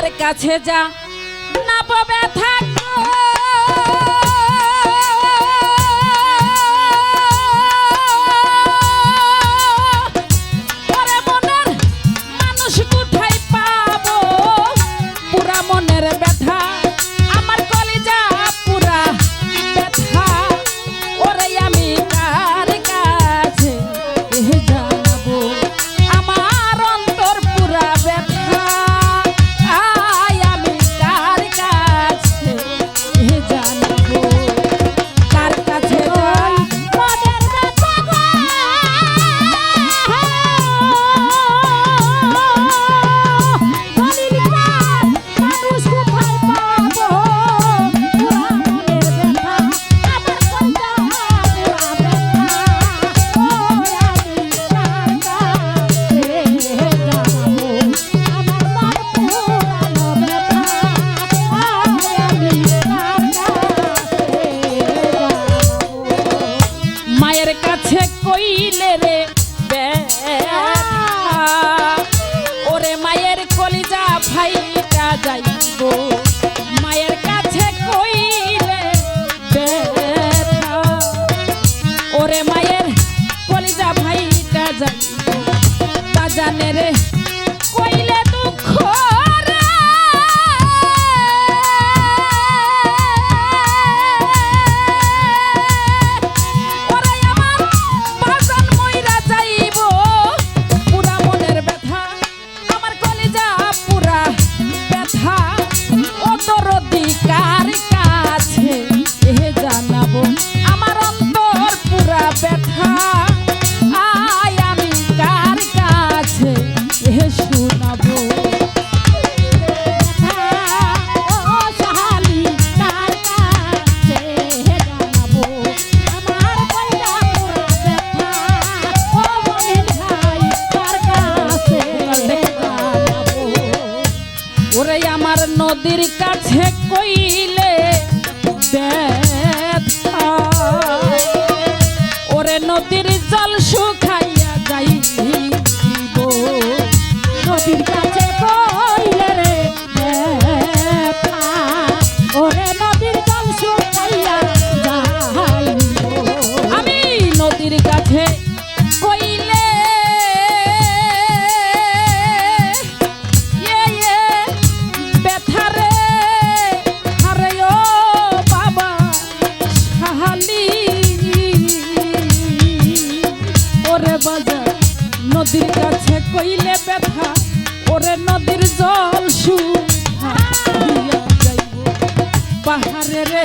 তার কাছে যা। না পাবে থাকো মানুষ কোথায় পাবো? পুরা মনের ব্যথা। দিলে রে ওরে মায়ের কলিজা ভাইটা যাইব। মায়ের কাছে কইলে ওরে মায়ের কলিজা ভাইটা যাইব। তা জানে রে আর নদীর কাছে কইলে ওরে নদীর জল সুখ ওরে নদীর জল সু পাহাড়ে রে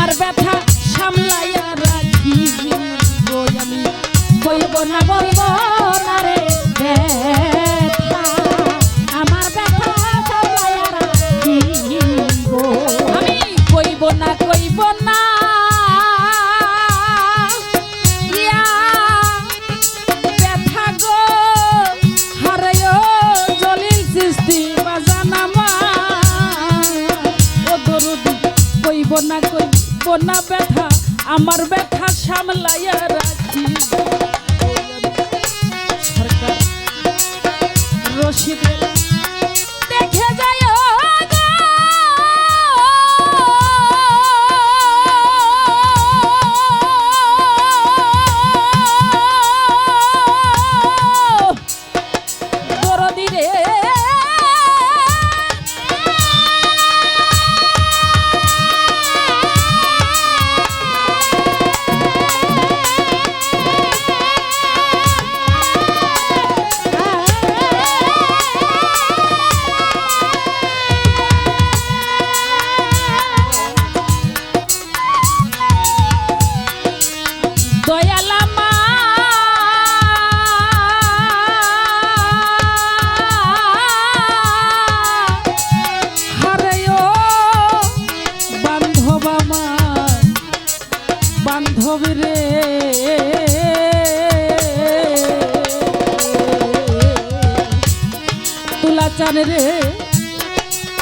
আমার ব্যথা সামলাইয়া রাখি। আমি বলব না বলব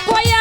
কইয়া